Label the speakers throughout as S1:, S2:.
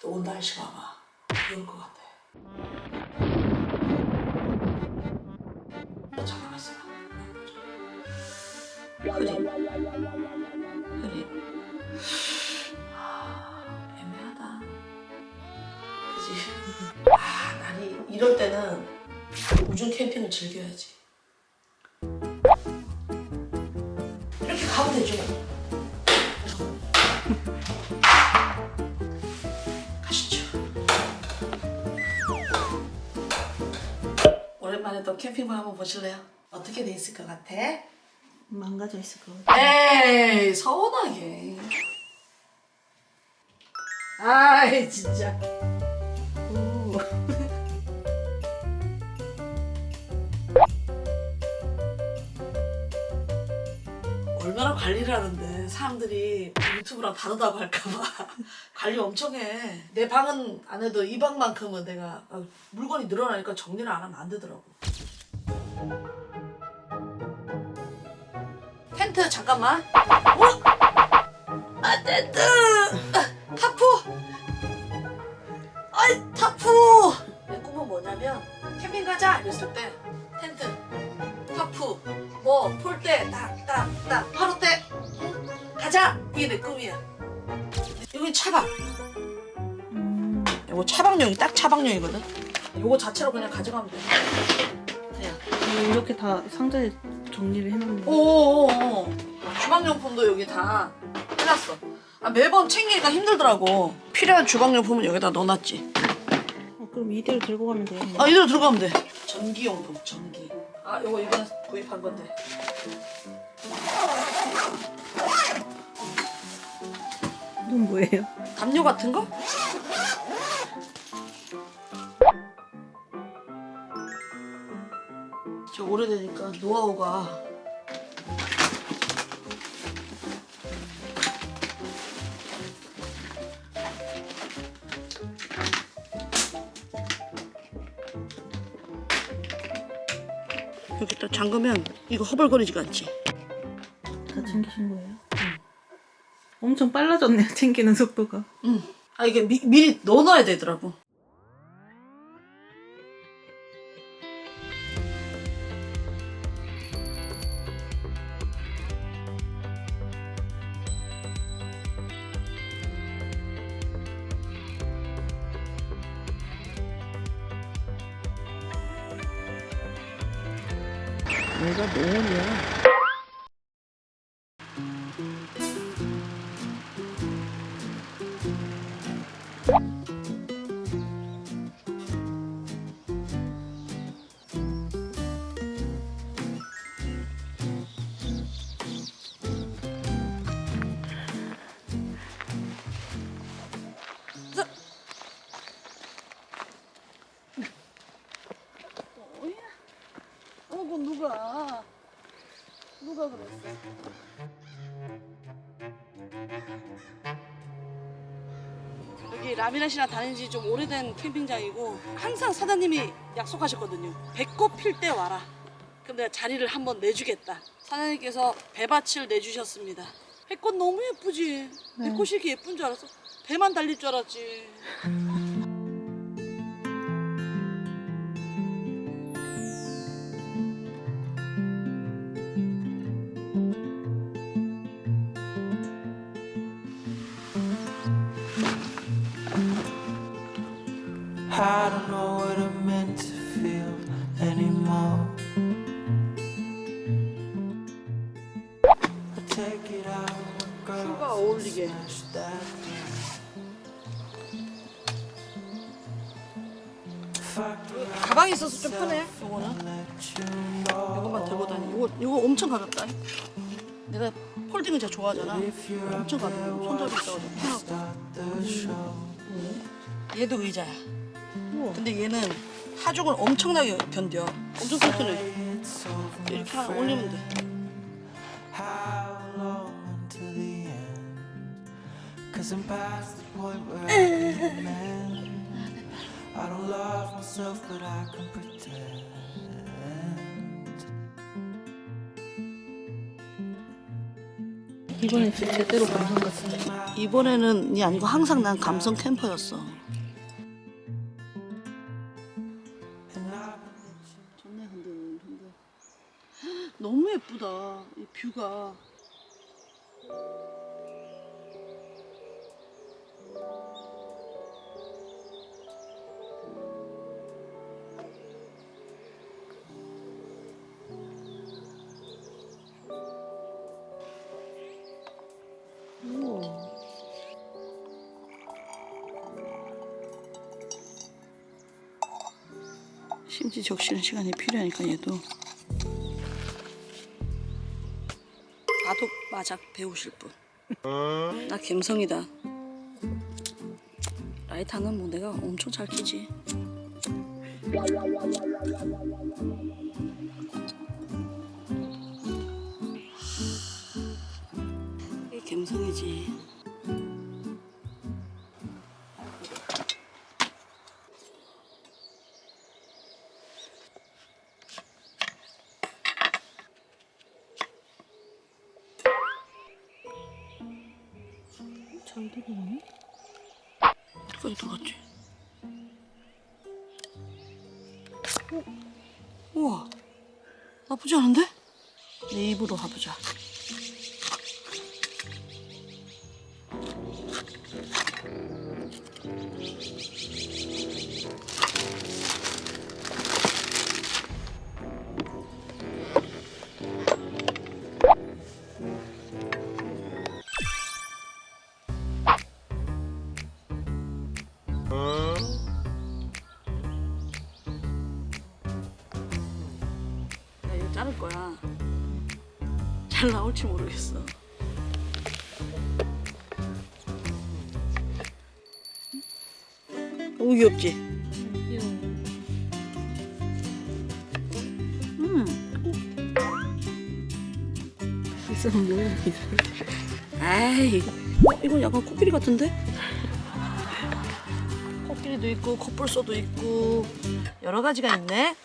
S1: 또온 날씨 봐봐. 비올것 같아. 또 잠깐만 있어봐. 흐림. 흐림. 아, 애매하다. 그지? 아, 나니 이럴 때는 우중 캠핑을 즐겨야지. 이렇게 가면 되죠. 오랜만에 또 캠핑을 한번 보실래요? 어떻게 돼 있을 것 같아?
S2: 망가져 있을 것 같아.
S1: 에이 서운하게. 아이 진짜.
S2: 오.
S1: 얼마나 관리를 하는데 사람들이 유튜브랑 다르다고 할까봐 관리 엄청 해. 내 방은 안 해도 이 방만큼은 내가 어, 물건이 늘어나니까 정리를 안 하면 안 되더라고. 텐트 잠깐만. 어? 아 텐트. 아, 타프. 아이 타프. 내 꿈은 뭐냐면 캠핑 가자 이랬을 때 이게 내 꿈이야. 여기 차박.
S2: 음,
S1: 이거 차박용이 딱 차박용이거든. 이거 자체로 그냥 가져가면 돼. 그냥.
S2: 이렇게 다 상자에 정리를 해놓는 거.
S1: 오오오. 주방용품도 여기 다 해놨어. 아, 매번 챙기기가 힘들더라고. 필요한 주방용품은 여기다 넣어놨지.
S2: 어, 그럼 이대로 들고 가면 돼요.
S1: 아 이대로 들어가면 돼. 전기용품 전기. 아 이거 이번에 구입한 건데.
S2: 이건 뭐예요?
S1: 담요 같은 거? 저 오래되니까 노하우가 여기 딱 잠그면 이거 허벌거리지가 않지.
S2: 다 챙기신 거예요? 엄청 빨라졌네요, 챙기는 속도가.
S1: 응. 아 이게 미, 미리 넣어놔야 되더라고.
S2: 내가 노원이야.
S1: 누가 누가 그랬어? 라미나 씨랑 다닌 지 좀 오래된 캠핑장이고 항상 사장님이 약속하셨거든요. 배꼽 필 때 와라. 그럼 내가 자리를 한번 내주겠다. 사장님께서 배밭을 내주셨습니다. 배꽃 너무 예쁘지? 내 꽃이 이렇게 예쁜 줄 알았어. 배만 달릴 줄 알았지.
S3: I don't know what I'm meant to feel anymore. I take it out
S1: 어울리게.
S3: smash that If I could
S1: 가방이 있어서 좀 편해. 요거는.
S3: let you know
S1: 이것만 들고 다니. 이거 이거 엄청 가볍다. 내가 폴딩을 진짜 좋아하잖아.
S3: if you're
S1: 엄청 가벼워. 손잡이 있어가지고 편하고.
S3: start the show.
S1: 얘도 의자야. 근데 얘는 하중을 엄청나게 견뎌. 엄청 튼튼해. 이렇게 하나 올리면 돼.
S2: 이번엔 진짜 제대로 감성 같아.
S1: 이번에는 이 아니고 항상 난 감성 캠퍼였어. 뷰가. 심지 적시는 시간이 필요하니까 얘도 바둑 마작 배우실 분. 나 갬성이다. 라이터는 뭐 내가 엄청 잘 키지. 이게 갬성이지. 어디까지 들어갔지? 어? 우와 나쁘지 않은데? 내 입으로 가보자 잘 나올지 모르겠어 너무 귀엽지? 음.
S2: 있으면 뭐야, 이제.
S1: 에이, 어, 이건 약간 코끼리 같은데? 코끼리도 있고 코뿔소도 있고 여러 가지가 있네.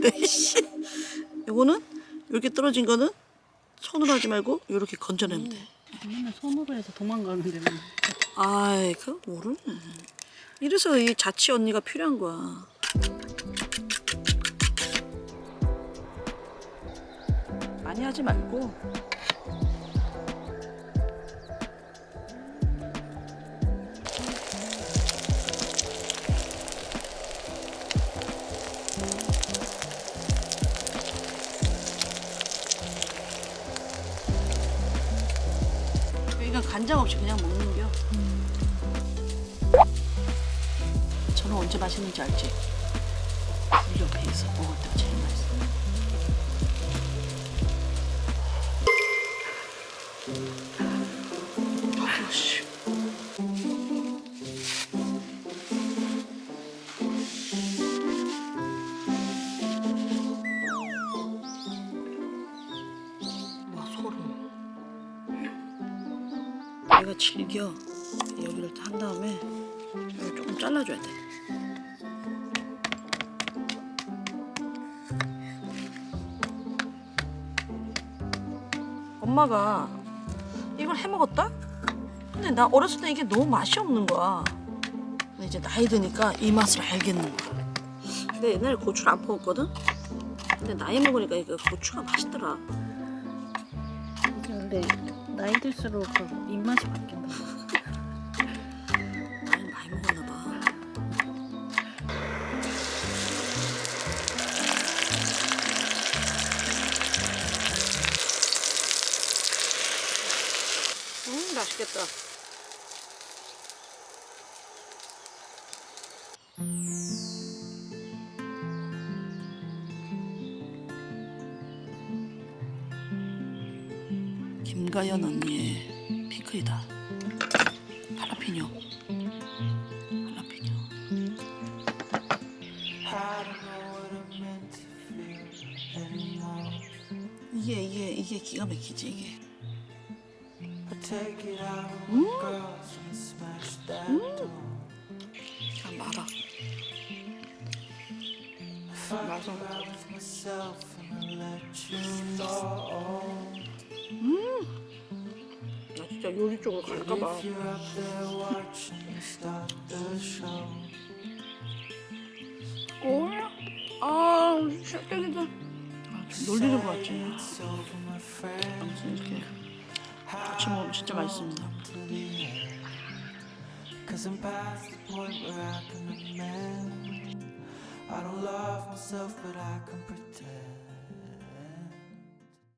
S1: 갬성인데, 씨. 요거는 이렇게 떨어진 거는 손으로 하지 말고 이렇게 건져내면 돼.
S2: 맨날 손으로 해서 도망가는데. 뭐.
S1: 아이, 그거 모르네. 이래서 이 자취 언니가 필요한 거야. 많이 하지 말고. 간장 없이 그냥 먹는겨. 저는 언제 맛있는지 알지? 물 옆에 있어 먹을 때가 제일 맛있어. 내가 즐겨 여기를 한 다음에 여기 조금 잘라줘야 돼. 엄마가 이걸 해 먹었다? 근데 나 어렸을 때 이게 너무 맛이 없는 거야. 근데 이제 나이 드니까 이 맛을 알겠는 거야. 근데 옛날에 고추를 안 퍼먹거든? 근데 나이 먹으니까 이게 고추가 맛있더라.
S2: 근데 나이 들수록 그 입맛이 바뀐다.
S1: 나이 많이 먹었나 봐. 음 맛있겠다. 김가연 언니의 피크이다. 할라피뇨. 할라피뇨. 이게 이게 이게 기가 막히지 이게.
S3: 음. 음. 그냥 말아.
S1: 말아. 진짜 요리 쪽으로 갈까봐. 뭐야? 아, 샤떡이다. 아, 좀 놀리는 거 같지. 아무튼 이렇게 같이 먹으면 진짜 맛있습니다.
S3: Cause I'm past the point where I can amend. I don't love myself, but I can pretend.